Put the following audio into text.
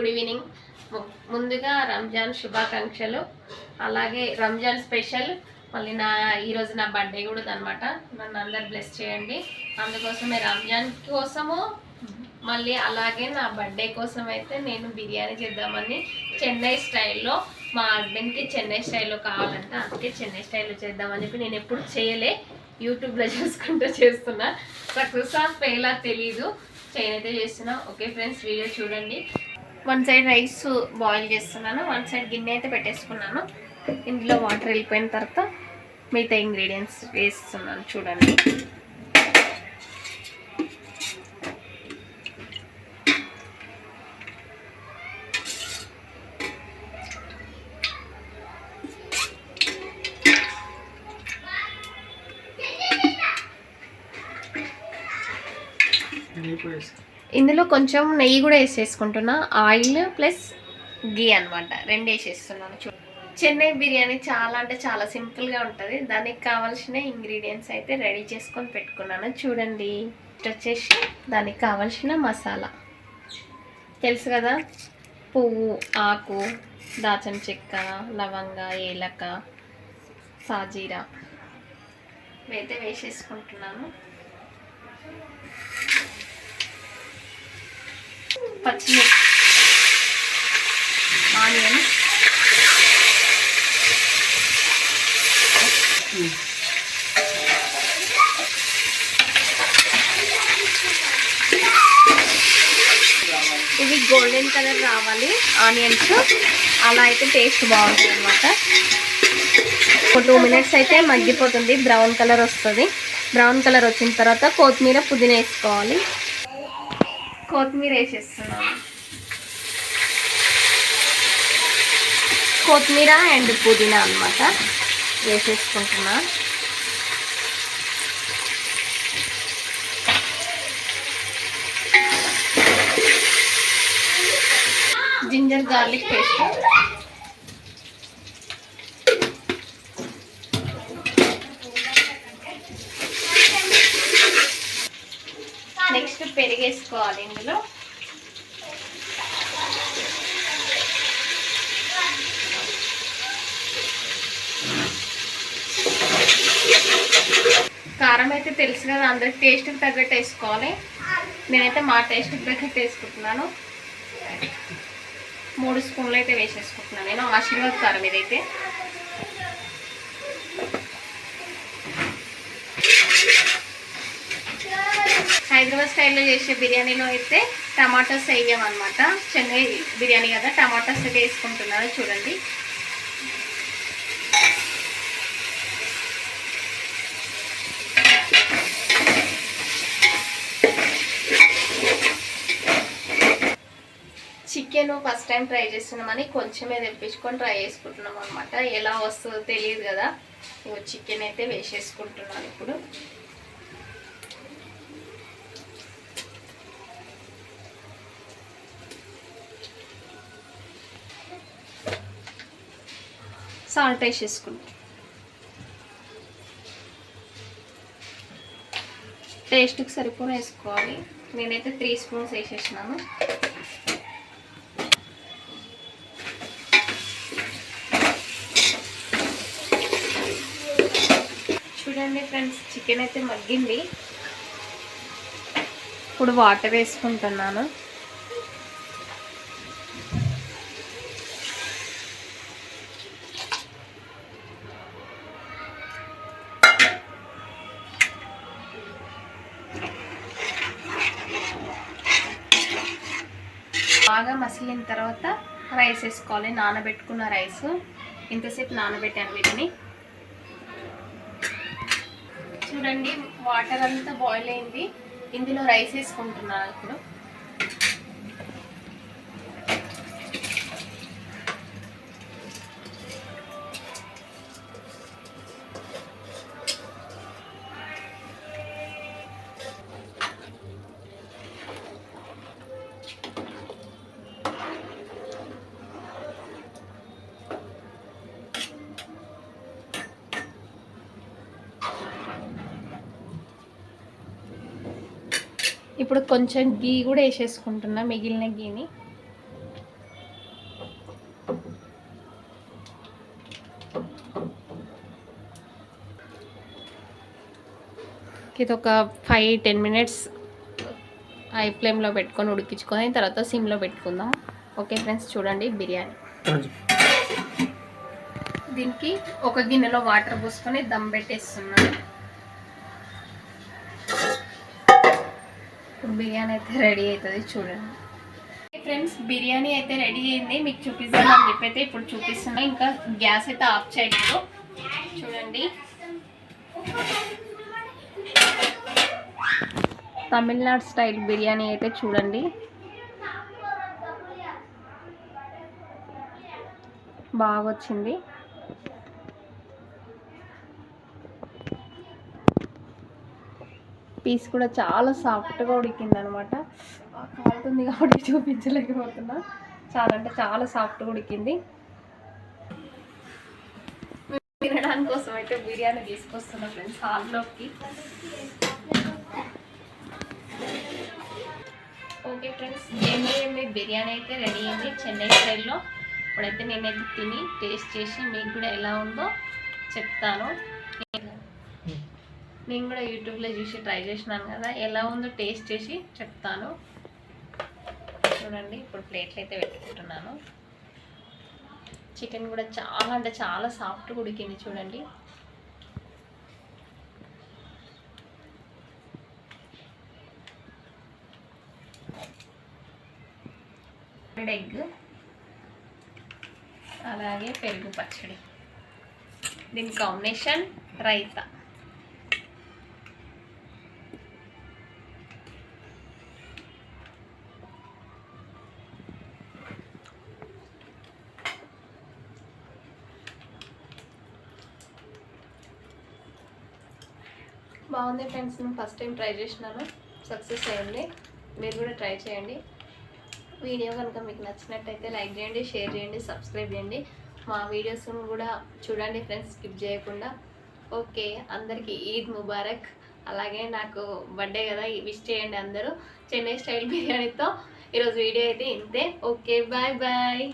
Good evening. ముందుగా రంజాన్ శుభాకాంక్షలు. అలాగే రంజాన్ స్పెషల్. మళ్ళీ నా ఈరోజు నా బర్త్డే కూడా అనమాట నన్ను అందరు బ్లెస్ చేయండి. అందుకోసమే రంజాన్ కోసము మళ్ళీ అలాగే నా బర్త్డే కోసం అయితే నేను బిర్యానీ చేద్దామని చెన్నై స్టైల్లో మా హస్బెండ్కి చెన్నై స్టైల్లో కావాలంటే అందుకే చెన్నై స్టైల్లో చేద్దామని చెప్పి నేను ఎప్పుడు చేయలే. యూట్యూబ్లో చూసుకుంటూ చేస్తున్నా. సక్సెస్ ఆఫ్ ఫెయిల్ తెలీదు. చేయనైతే చేస్తున్నా. ఓకే ఫ్రెండ్స్ వీడియో చూడండి. వన్ సైడ్ రైస్ బాయిల్ చేస్తున్నాను వన్ సైడ్ గిన్నె అయితే పెట్టేసుకున్నాను. ఇందులో వాటర్ వెళ్ళిపోయిన తర్వాత మిగతా ఇంగ్రీడియంట్స్ వేస్తున్నాను చూడండి. ఇందులో కొంచెం నెయ్యి కూడా వేసేసుకుంటున్నా. ఆయిల్ ప్లస్ గీ అన్నమాట. రెండు వేసేస్తున్నాను. చూ చెన్నై బిర్యానీ చాలా అంటే చాలా సింపుల్గా ఉంటుంది. దానికి కావాల్సిన ఇంగ్రీడియంట్స్ అయితే రెడీ చేసుకొని పెట్టుకున్నాను. చూడండి. వచ్చేసి దానికి కావాల్సిన మసాలా. తెలుసు కదా? పువ్వు ఆకు దాచిన చెక్క లవంగ ఏలక సాజీరా. అయితే వేసేసుకుంటున్నాను. పచ్చిమిర్చి ఆనియన్. ఇవి గోల్డెన్ కలర్ రావాలి ఆనియన్స్. అలా అయితే టేస్ట్ బాగుంటుంది అనమాట ఒక టూ మినిట్స్ అయితే మగ్గిపోతుంది. బ్రౌన్ కలర్ వస్తుంది. బ్రౌన్ కలర్ వచ్చిన తర్వాత కొత్తిమీర పుదీనా వేసుకోవాలి. కొత్తిమీర వేసేస్తున్నాను. కొత్తిమీర అండ్ పుదీనా అన్నమాట వేసేసుకుంటున్నా. Ginger garlic paste. నెక్స్ట్ పెరిగేసుకోవాలి ఇందులో. కారం అయితే తెలుసు కదా అందరికి టేస్ట్కి తగ్గట్టు వేసుకోవాలి. నేనైతే మా టేస్ట్కి తగ్గట్టు వేసుకుంటున్నాను. మూడు స్పూన్లు అయితే వేసేసుకుంటున్నాను నేను ఆశీర్వాద్ కారం ఇదైతే. హైదరాబాద్ స్టైల్లో చేసే బిర్యానీలో అయితే టమాటాస్ వేయమన్నమాట చెన్నై బిర్యానీ కదా టమాటాస్ వేసుకుంటున్నారు చూడండి. చికెన్ ఫస్ట్ టైం ట్రై చేస్తున్నామని కొంచెమే తెప్పించుకొని ట్రై చేసుకుంటున్నాం అనమాట ఎలా వస్తుందో తెలియదు కదా. ఇగో చికెన్ అయితే వేసేసుకుంటున్నాను ఇప్పుడు. సాల్ట్ వేసేసుకుంటాం టేస్ట్కి సరిపోయిన వేసుకోవాలి. నేనైతే త్రీ స్పూన్స్ వేసేసినాను. చూడండి ఫ్రెండ్స్ చికెన్ అయితే మగ్గింది. ఇప్పుడు వాటర్ వేసుకుంటున్నాను. బాగా మసిలిన తర్వాత రైస్ వేసుకోవాలి. నానబెట్టుకున్న రైస్. ఇంతసేపు నానబెట్టాను వీటిని. చూడండి వాటర్ అంతా బాయిల్ అయింది. ఇందులో రైస్ వేసుకుంటున్నాను ఇప్పుడు. ఇప్పుడు కొంచెం గీ కూడా వేసేసుకుంటున్నా మిగిలిన గీని ఇది ఒక ఫైవ్ టెన్ మినిట్స్ ఐ ఫ్లేమ్లో పెట్టుకొని ఉడికించుకొని తర్వాత సిమ్లో పెట్టుకుందాం. ఓకే ఫ్రెండ్స్ చూడండి బిర్యానీ. దీనికి ఒక గిన్నెలో వాటర్ పోసుకొని దమ్ పెట్టేస్తున్నాను. ఇప్పుడు బిర్యానీ అయితే రెడీ అవుతుంది చూడండి. ఫ్రెండ్స్ బిర్యానీ అయితే రెడీ అయింది. మీకు చూపిస్తామని చెప్పి అయితే ఇప్పుడు చూపిస్తున్నా. ఇంకా గ్యాస్ అయితే ఆఫ్ చేయలేదు. చూడండి. తమిళనాడు స్టైల్ బిర్యానీ అయితే చూడండి. బాగా వచ్చింది పీస్ కూడా చాలా సాఫ్ట్గా ఉడికింది అనమాట కాలుతుంది కాబట్టి చూపించలేకపోతున్నా. చాలా అంటే చాలా సాఫ్ట్గా ఉడికింది. తినడానికి కోసం అయితే బిర్యానీ తీసుకొస్తున్నా ఫ్రెండ్స్ హాల్లోకి. ఓకే ఫ్రెండ్స్ ఏమి బిర్యానీ అయితే రెడీ అయింది చెన్నై స్టైల్లో. ఇప్పుడైతే నేనైతే తిని టేస్ట్ చేసి మీకు కూడా ఎలా ఉందో చెప్తాను. నేను కూడా యూట్యూబ్లో చూసి ట్రై చేసినాను కదా. ఎలా ఉందో టేస్ట్ చేసి చెప్తాను. చూడండి ఇప్పుడు ప్లేట్లు అయితే పెట్టుకుంటున్నాను. చికెన్ కూడా చాలా అంటే చాలా సాఫ్ట్గా ఉడికింది చూడండి. ఎగ్ అలాగే పెరుగు పచ్చడి. దీని కాంబినేషన్ రైతా. బాగుంది ఫ్రెండ్స్. నేను ఫస్ట్ టైం ట్రై చేసినాను. సక్సెస్ అయ్యింది మీరు కూడా ట్రై చేయండి. వీడియో కనుక మీకు నచ్చినట్టయితే లైక్ చేయండి షేర్ చేయండి సబ్స్క్రైబ్ చేయండి. మా వీడియోస్ కూడా చూడండి ఫ్రెండ్స్ స్కిప్ చేయకుండా. ఓకే అందరికీ ఈద్ ముబారక్. అలాగే నాకు బర్త్డే కదా విష్ చేయండి అందరూ. చెన్నై స్టైల్ బిర్యానీతో ఈరోజు వీడియో అయితే ఇంతే. Okay bye bye.